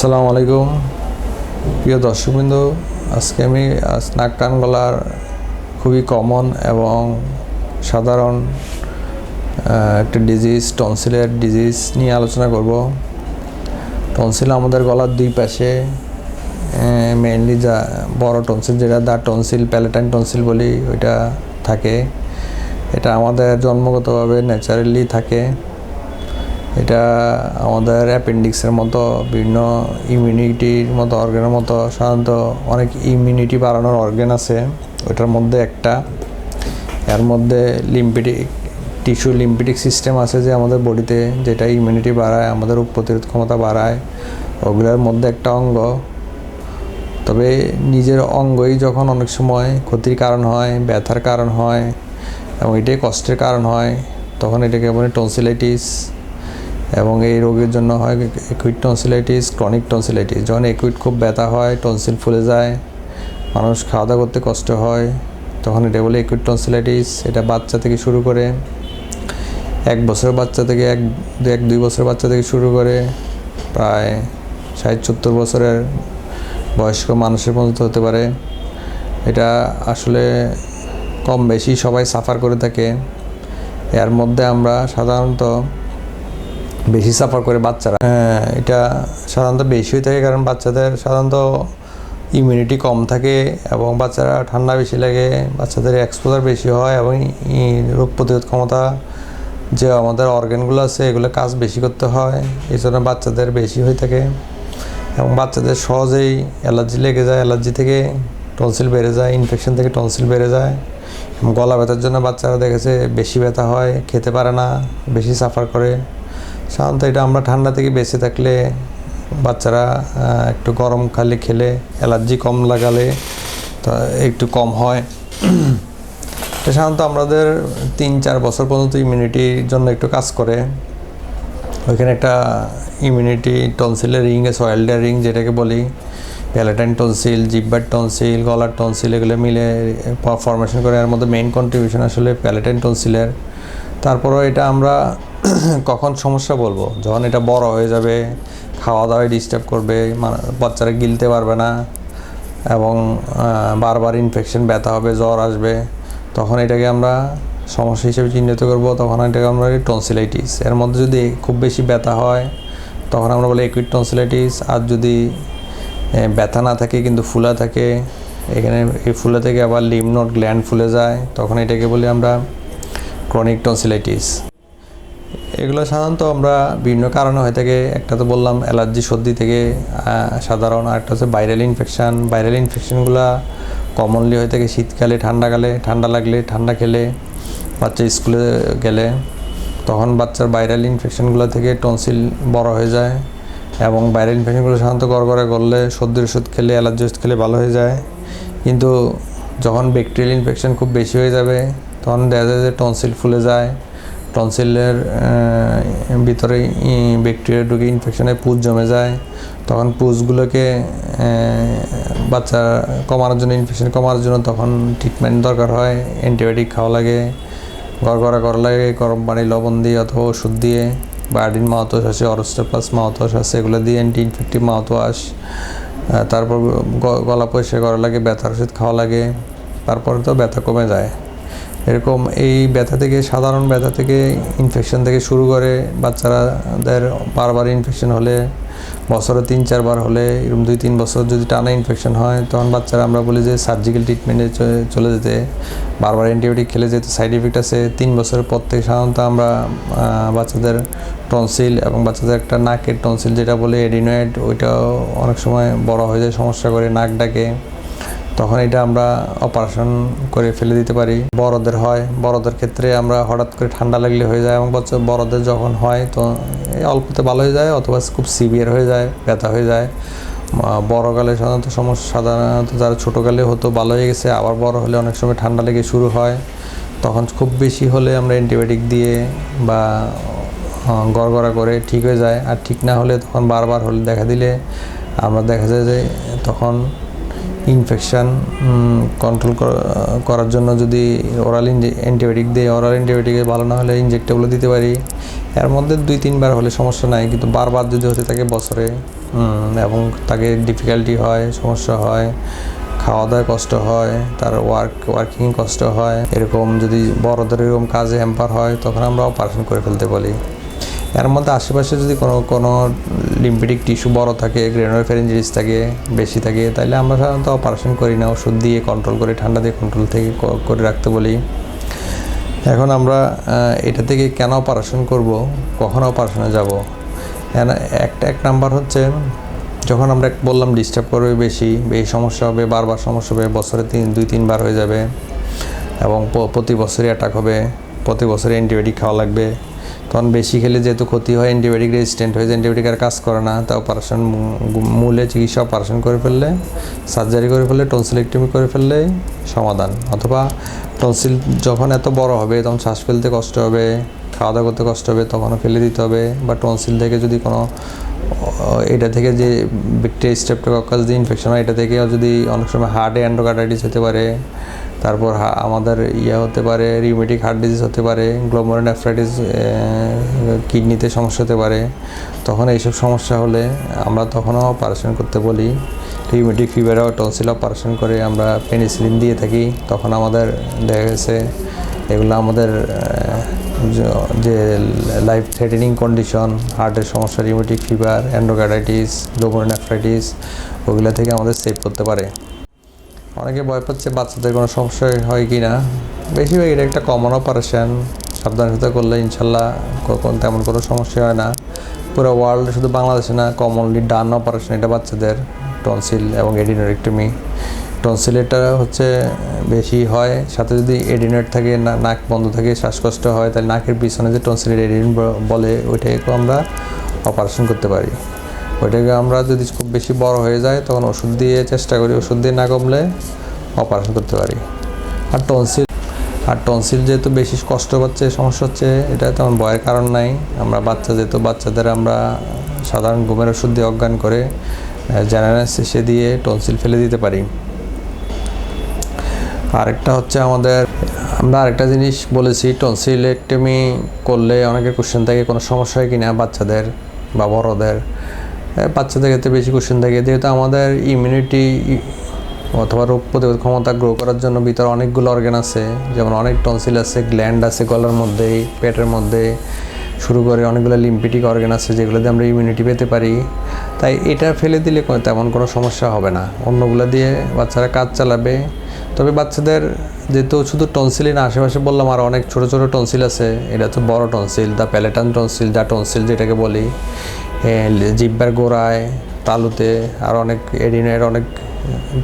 আসসালামু আলাইকুম। প্রিয় দর্শকবৃন্দ, আজকে আমি আজ নাক কান গলার খুবই কমন এবং সাধারণ একটা ডিজিজ টনসিলের ডিজিজ নিয়ে আলোচনা করব। টনসিল আমাদের গলার দুই পাশে মেইনলি যা বড় টনসিল যেটা দা টনসিল প্যালেটাইন টনসিল বলি, ওইটা থাকে। এটা আমাদের জন্মগতভাবে ন্যাচারালি থাকে। এটা আমাদের অ্যাপেন্ডিক্সের মতো, বিভিন্ন ইমিউনিটির মতো অর্গানের মতো, সাধারণত অনেক ইমিউনিটি বাড়ানোর অর্গান আছে। ওটার মধ্যে একটা। এর মধ্যে লিম্পিটিক টিস্যু লিম্পিটিক সিস্টেম আছে যে আমাদের বডিতে যেটা ইমিউনিটি বাড়ায়, আমাদের রোগ প্রতিরোধ ক্ষমতা বাড়ায়। ওগুলোর মধ্যে একটা অঙ্গ। তবে নিজের অঙ্গই যখন অনেক সময় ক্ষতির কারণ হয়, ব্যথার কারণ হয় এবং এটাই কষ্টের কারণ হয়, তখন এটাকে বলে টনসিলাইটিস এবং এই রোগের জন্য হয় একুইট টনসিলাইটিস ক্রনিক টনসিলাইটিস যখন একুইট খুব ব্যথা হয় টনসিল ফুলে যায়, মানুষ খাওয়া দাওয়া করতে কষ্ট হয়, তখন এটা বলে একুইট টনসিলাইটিস এটা বাচ্চা থেকে শুরু করে এক বছরের বাচ্চা থেকে এক এক দুই বছরের বাচ্চা থেকে শুরু করে প্রায় ষাট সত্তর বছরের বয়স্ক মানুষের পর্যন্ত হতে পারে। এটা আসলে কম বেশি সবাই সাফার করে থাকে। এর মধ্যে আমরা সাধারণত বেশি সাফার করে বাচ্চারা। হ্যাঁ, এটা সাধারণত বেশি হয়ে থাকে কারণ বাচ্চাদের সাধারণত ইমিউনিটি কম থাকে এবং বাচ্চারা ঠান্ডা বেশি লাগে বাচ্চাদের এক্সপোজার বেশি হয় এবং রোগ প্রতিরোধ ক্ষমতা যে আমাদের অর্গানগুলো আছে এগুলো কাজ বেশি করতে হয় এই জন্য বাচ্চাদের বেশি হয়ে থাকে এবং বাচ্চাদের সহজেই অ্যালার্জি লেগে যায় অ্যালার্জি থেকে টনসিল বেড়ে যায় ইনফেকশন থেকে টনসিল বেড়ে যায় এবং গলা ব্যথার জন্য বাচ্চারা দেখেছে বেশি ব্যথা হয় খেতে পারে না বেশি সাফার করে। সাধারণত এটা আমরা ঠান্ডা থেকে বেঁচে থাকলে বাচ্চারা একটু গরম খালি খেলে, অ্যালার্জি কম লাগালে তা একটু কম হয়। এটা সাধারণত আমাদের তিন চার বছর পর্যন্ত ইমিউনিটির জন্য একটু কাজ করে। ওইখানে একটা ইমিউনিটি টনসিলের রিং আছে অয়েলডার রিং যেটাকে বলি। প্যালেটাইন টনসিল জিব্বার টনসিল গলার টনসিল এগুলো মিলে ফরমেশন করে। এর মধ্যে মেইন কন্ট্রিবিউশন আসলে প্যালেটাইন টনসিলের তারপরও এটা আমরা কখন সমস্যা বলব? যখন এটা বড় হয়ে যাবে খাওয়া দাওয়ায় ডিস্টার্ব করবে বাচ্চারা গিলতে পারবে না এবং বারবার ইনফেকশন ব্যথা হবে, জ্বর আসবে, তখন এটাকে আমরা সমস্যা হিসেবে চিহ্নিত করব, তখন এটাকে আমরা টনসিলাইটিস এর মধ্যে যদি খুব বেশি ব্যথা হয়, তখন আমরা বলি একুইড টনসিলাইটিস আর যদি ব্যথা না থাকে কিন্তু ফুলা থাকে, এখানে এই ফুলা থেকে আবার লিম নোট গ্ল্যান্ড ফুলে যায়, তখন এটাকে বলি আমরা ক্রনিক টনসিলাইটিস এগুলো সাধারণত আমরা বিভিন্ন কারণে হয়ে থাকে, একটা তো বললাম অ্যালার্জি, সর্দি থেকে সাধারণ, আর একটা হচ্ছে ভাইরাল ইনফেকশান ভাইরাল ইনফেকশানগুলো কমনলি হয়ে থাকে শীতকালে, ঠান্ডাকালে। ঠান্ডা লাগলে ঠান্ডা খেলে, বাচ্চা স্কুলে গেলে, তখন বাচ্চার ভাইরাল ইনফেকশানগুলো থেকে টনসিল বড় হয়ে যায় এবং ভাইরাল ইনফেকশনগুলো সাধারণত গড়গড়ে করলে সর্দির ওষুধ খেলে, অ্যালার্জি ওষুধ খেলে ভালো হয়ে যায়। কিন্তু যখন ব্যাকটেরিয়াল ইনফেকশন খুব বেশি হয়ে যাবে, তখন দেখা যায় যে টনসিল ফুলে যায়। টনসিলের ভিতরে ব্যাকটেরিয়া ঢুকে ইনফেকশনের পুজ জমে যায়। তখন পুজগুলোকে বাচ্চা কমানোর জন্য ইনফেকশন কমানোর জন্য তখন ট্রিটমেন্ট দরকার হয়। অ্যান্টিবায়োটিক খাওয়া লাগে, গড়গড়া করা লাগে, গরম পানি, লবণ দিয়ে অথবা ওষুধ দিয়ে। বায়োডিন মাউথওয়াশ আছে অরস্টোপ্লাস মাউথওয়াশ আছে এগুলো দিয়ে অ্যান্টি ইনফেক্টিভ মাউথওয়াশ তারপর গলা পরিষ্কার করা লাগে, ব্যথার ওষুধ খাওয়া লাগে। তারপরে তো ব্যথা কমে যায়। এরকম এই ব্যথা থেকে, সাধারণ ব্যথা থেকে ইনফেকশন থেকে শুরু করে বাচ্চারাদের বারবার ইনফেকশন হলে, বছরে তিন, চারবার হলে, এরকম দুই, তিন বছর যদি টানা ইনফেকশন হয়, তখন বাচ্চারা আমরা বলি যে সার্জিক্যাল ট্রিটমেন্টে চলে যেতে, বারবার অ্যান্টিবায়োটিক খেলে যেতে। সাইড এফেক্ট আছে, তিন বছরের পর থেকে সাধারণত আমরা বাচ্চাদের টনসিল এবং বাচ্চাদের একটা নাকের টনসিল যেটা বলে এডিনয়েড ওইটাও অনেক সময় বড় হয়ে যায়, সমস্যা করে, নাক ডাকে। তখন এটা আমরা অপারেশন করে ফেলে দিতে পারি। বড়দের হয়, বড়দের ক্ষেত্রে আমরা হঠাৎ করে ঠান্ডা লাগলে হয়ে যায় এবং বড়দের যখন হয় তো অল্পতে ভালো হয়ে যায় অথবা খুব সিভিয়ার হয়ে যায়, ব্যথা হয়ে যায়। বড়কালে সাধারণত সমস্যা, সাধারণত যারা ছোটোকালে হতো ভালো হয়ে গেছে, আবার বড় হলে অনেক সময় ঠান্ডা লেগে শুরু হয়। তখন খুব বেশি হলে আমরা অ্যান্টিবায়োটিক দিয়ে বা গড়গড়া করে ঠিক হয়ে যায়। আর ঠিক না হলে তখন বারবার হলে দেখা দিলে আমরা দেখা যায় যে তখন ইনফেকশান কন্ট্রোল করার জন্য যদি ওরাল অ্যান্টিবায়োটিক দিয়ে ওরাল অ্যান্টিবায়োটিকে ভালো না হলে ইনজেক্টেবলও দিতে পারি। এর মধ্যে দুই, তিনবার হলে সমস্যা নাই, কিন্তু বারবার যদি হতে থাকে বছরে এবং তাকে ডিফিকাল্টি হয়, সমস্যা হয় খাওয়া দাওয়ায় কষ্ট হয়, তার ওয়ার্ক ওয়ার্কিং কষ্ট হয়, এরকম যদি বড়দের এরকম কাজে হ্যাম্পার হয়, তখন আমরা অপারেশন করে ফেলতে বলি এর মধ্যে আশেপাশে যদি কোনো কোনো লিম্পেটিক টিস্যু বড় থাকে গ্রেনোর ফেরেঞ্জিস থাকে, বেশি থাকে তাহলে আমরা সাধারণত অপারেশন করি না, ওষুধ দিয়ে কন্ট্রোল করে, ঠান্ডা দিয়ে কন্ট্রোল থেকে করে রাখতে বলি। এখন আমরা এটা থেকে কেন অপারেশন করব, কখন অপারেশনে যাব? একটা এক নাম্বার হচ্ছে, যখন আমরা বললাম ডিস্টার্ব করবে বেশি বেশি সমস্যা হবে, বারবার সমস্যা হবে, বছরে তিন, দুই, তিনবার হয়ে যাবে এবং প্রতি বছরই অ্যাটাক হবে, প্রতি বছরই অ্যান্টিবায়োটিক খাওয়া লাগবে তখন বেশি খেলে যেহেতু ক্ষতি হয় অ্যান্টিবায়োটিক রেজিস্ট্যান্ট হয়ে যায় অ্যান্টিবায়োটিক আর কাজ করে না তা অপারেশন মূলে চিকিৎসা অপারেশন করে ফেললে সার্জারি করে ফেললে টনসিলেক্টমি করে ফেললে সমাধান। অথবা টনসিল যখন এত বড় হবে, তখন শ্বাস ফেলতে কষ্ট হবে খাওয়া দাওয়া করতে কষ্ট হবে, তখনও ফেলে দিতে হবে। বা টনসিল থেকে যদি কোনো এটা থেকে যে ব্যাকটেরিয়া স্ট্রেপ্টোকক্কাস যে ইনফেকশন হয়, এটা থেকে যদি অনেক সময় হার্টে অ্যান্ড্রোকার্টাইটিস হতে পারে তারপর আমাদের ইয়ে হতে পারে রিউমেটিক হার্ট ডিজিজ হতে পারে গ্লোমোরোনেফ্রাইটিস কিডনিতে সমস্যা হতে পারে। তখন এইসব সমস্যা হলে আমরা তখনও অপারেশন করতে বলি। রিউমেটিক ফিভারও টনসিল অপারেশন করে আমরা পেনিসিলিন দিয়ে থাকি। তখন আমাদের দেখা গেছে, এগুলো আমাদের যে লাইফ থ্রেটেনিং কন্ডিশন হার্টের সমস্যা রিউমেটিক ফিভার অ্যান্ড্রোকার্টাইটিস গ্লোমোরোনেফ্রাইটিস ওগুলো থেকে আমাদের সেভ করতে পারে। অনেকে ভয় পাচ্ছে বাচ্চাদের কোনো সমস্যা হয় কি না। বেশিরভাগ এটা একটা কমন অপারেশন সাবধানতা করলে ইনশাল্লাহ তেমন কোনো সমস্যা হয় না। পুরো ওয়ার্ল্ডে শুধু বাংলাদেশে না কমনলি ডান অপারেশন এটা বাচ্চাদের। টনসিল এবং এডিনোরেক্টমি টনসিল এটা হচ্ছে বেশি হয়, সাথে যদি এডিনেট থাকে, না নাক বন্ধ থাকে, শ্বাসকষ্ট হয়, তাহলে নাকের পিছনে যে টনসিলের এডিন বলে ওইটাকে আমরা অপারেশন করতে পারি। ওইটাকে আমরা যদি খুব বেশি বড় হয়ে যায়, তখন ওষুধ দিয়ে চেষ্টা করি, ওষুধ দিয়ে না কমলে অপারেশন করতে পারি। আর টনসিল আর টনসিল যেহেতু বেশি কষ্ট পাচ্ছে সমস্যা হচ্ছে, এটা তেমন ভয়ের কারণ নাই। আমরা বাচ্চা যেহেতু, বাচ্চাদের আমরা সাধারণ ঘুমের ওষুধ দিয়ে অজ্ঞান করে জেনারেল সে দিয়ে টনসিল ফেলে দিতে পারি। আরেকটা হচ্ছে আমাদের, আমরা আরেকটা জিনিস বলেছি টনসিল টনসিলেক্টমি করলে অনেকের কোশ্চেন থাকে, কোনো সমস্যা হয় কি না বাচ্চাদের বা বড়দের। বাচ্চাদের ক্ষেত্রে বেশি কোশ্চেন থাকে। যেহেতু আমাদের ইমিউনিটি অথবা রোগ প্রতিরোধ ক্ষমতা গ্রো করার জন্য ভিতরে অনেকগুলো অর্গান আছে, যেমন অনেক টনসিল আছে গ্ল্যান্ড আছে গলার মধ্যে, পেটের মধ্যে, শুরু করে অনেকগুলো লিম্পিটিক অর্গান আছে যেগুলো দিয়ে আমরা ইমিউনিটি পেতে পারি। তাই এটা ফেলে দিলে তেমন কোনো সমস্যা হবে না। অন্যগুলো দিয়ে বাচ্চারা কাজ চালাবে। তবে বাচ্চাদের যেহেতু শুধু টনসিলই না, আশেপাশে বললাম আর অনেক ছোট ছোট টনসিল আছে। এটা হচ্ছে বড় টনসিল দ্য প্যালেটান টনসিল যা টনসিল যেটাকে বলি। জিব্বার গোড়ায়, তালুতে আর অনেক এডিনের অনেক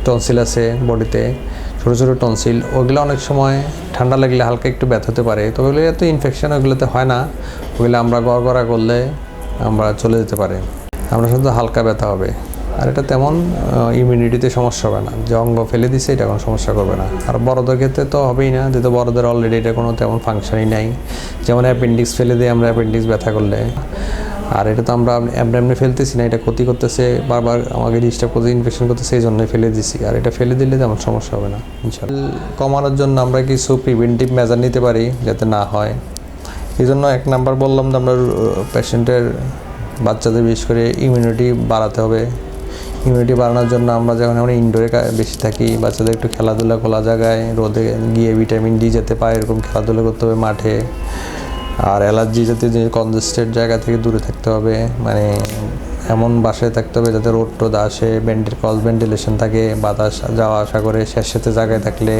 টনসিল আছে বডিতে, ছোটো ছোটো টনসিল। ওগুলো অনেক সময় ঠান্ডা লাগলে হালকা একটু ব্যথা হতে পারে। তো ওগুলো এত ইনফেকশন ওগুলোতে হয় না। ওগুলো আমরা গড়গড়া করলে আমরা চলে যেতে পারে। আমরা শুধু হালকা ব্যথা হবে। আর এটা তেমন ইমিউনিটিতে সমস্যা হবে না। যে অঙ্গ ফেলে দিছে, এটা কোনো সমস্যা করবে না। আর বড়দের ক্ষেত্রে তো হবেই না। যেহেতু বড়দের অলরেডি এটা কোনো তেমন ফাংশনই নাই। যেমন অ্যাপেন্ডিক্স ফেলে দিয়ে আমরা অ্যাপেন্ডিক্স ব্যথা করলে। আর এটা তো আমরা এমনি এমনি ফেলতেছি না, এটা ক্ষতি করতেছে, বারবার আমাকে ডিস্টার্ব করতে ইনফেকশন করতেছে, এই জন্যই ফেলে দিছি। আর এটা ফেলে দিলে তেমন সমস্যা হবে না কমানোর জন্য আমরা কিছু প্রিভেন্টিভ মেজার নিতে পারি, যাতে না হয়। এই জন্য এক নাম্বার বললাম যে আমরা পেশেন্টের বাচ্চাদের বিশেষ করে ইমিউনিটি বাড়াতে হবে। ইমিউনিটি বাড়ানোর জন্য আমরা যখন আমরা ইনডোরে বেশি থাকি, বাচ্চাদের একটু খেলাধুলা খোলা জায়গায়, রোদে গিয়ে ভিটামিন ডি যেতে পায়, এরকম খেলাধুলা করতে হবে মাঠে। আর অ্যালার্জি জাতীয় জিনিস, কনজেস্টেড জায়গা থেকে দূরে থাকতে হবে। মানে এমন বাসায় থাকতে হবে যাতে রোড টোদ আসে ভেন্টিল ক্রস ভেন্টিলেশন থাকে, বাতাস যাওয়া আসা করে স্যাঁতস্যাঁতে জায়গায় থাকলে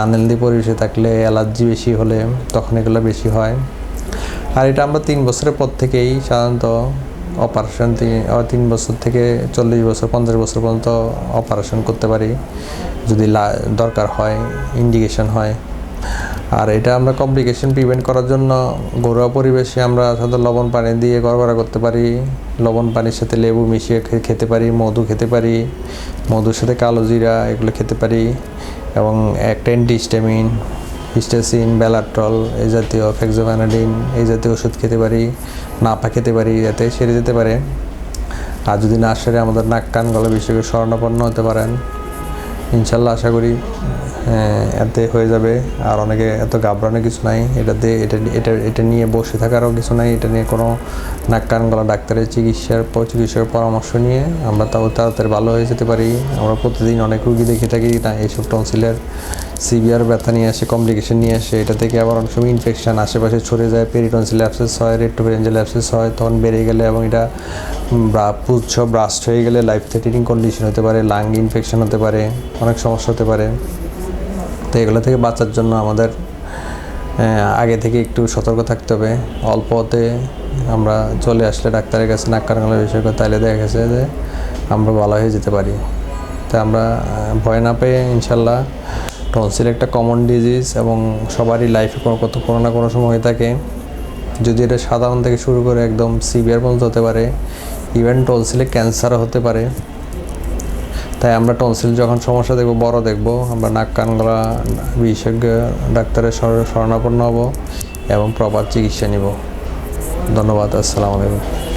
আনহেলদি পরিবেশে থাকলে অ্যালার্জি বেশি হলে তখন এগুলো বেশি হয়। আর এটা আমরা তিন বছরের পর থেকেই সাধারণত অপারেশন তিন বছর থেকে চল্লিশ বছর, পঞ্চাশ বছর পর্যন্ত অপারেশন করতে পারি। যদি দরকার হয় ইন্ডিকেশন হয়। আর এটা আমরা কমপ্লিকেশন প্রিভেন্ট করার জন্য ঘরোয়া পরিবেশে আমরা সাধারণত লবণ পানি দিয়ে গড়গড়া করতে পারি। লবণ পানির সাথে লেবু মিশিয়ে খেতে পারি, মধু খেতে পারি, মধুর সাথে কালো জিরা এগুলো খেতে পারি এবং একটা অ্যান্টিস্টামিন হিস্টাসিন বেলাট্রল এই জাতীয় ফেক্সোভ্যানাডিন এই জাতীয় ওষুধ খেতে পারি, নাপা খেতে পারি যাতে সেরে যেতে পারে। আর যদি না সেরে আমাদের নাক, কান, গলা বিষয়ে শরণাপন্ন হতে পারেন। ইনশাল্লাহ আশা করি এতে হয়ে যাবে। আর অনেকে এত ঘাবড়ানো কিছু নাই। এটাতে এটা এটা এটা নিয়ে বসে থাকারও কিছু নাই। এটা নিয়ে কোনো নাক কান গলা ডাক্তারের চিকিৎসার পর চিকিৎসার পরামর্শ নিয়ে আমরা তাও তাড়াতাড়ি ভালো হয়ে যেতে পারি। আমরা প্রতিদিন অনেক রুগী দেখে থাকি না এইসব টনসিলের সিভিয়ার ব্যথা নিয়ে আসে কমপ্লিকেশন নিয়ে আসে, এটা থেকে আবার অনেক সময় ইনফেকশান আশেপাশে ছড়ে যায় পেরিটনসিল অ্যাপসেস হয় রেট্রোপেরেঞ্জাল অ্যাপসেস হয়, তখন বেড়ে গেলে এবং এটা পুচ্ছ, ব্রাস্ট হয়ে গেলে লাইফ থ্রেটেনিং কন্ডিশন হতে পারে লাং ইনফেকশন হতে পারে, অনেক সমস্যা হতে পারে। তো এগুলো থেকে বাঁচার জন্য আমাদের আগে থেকে একটু সতর্ক থাকতে হবে। অল্পতে আমরা চলে আসলে ডাক্তারের কাছে, নাক কানগলার বিষয় করে, তাইলে দেখা গেছে যে আমরা ভালো হয়ে যেতে পারি। তা আমরা ভয় না পেয়ে ইনশাল্লাহ টনসিল একটা কমন ডিজিজ এবং সবারই লাইফে কত কোনো না কোনো সময় হয়ে থাকে। যদি এটা সাধারণ থেকে শুরু করে একদম সিভিয়ার পর্যন্ত হতে পারে ইভেন টনসিলে ক্যান্সারও হতে পারে। তাই আমরা টনসিল যখন সমস্যা দেখব, বড় দেখব, আমরা নাক, কান, গলা, বিশেষজ্ঞ, ডাক্তারের শর- শরণাপন্ন হব এবং প্রপার চিকিৎসা নিব। ধন্যবাদ, আসসালামু আলাইকুম।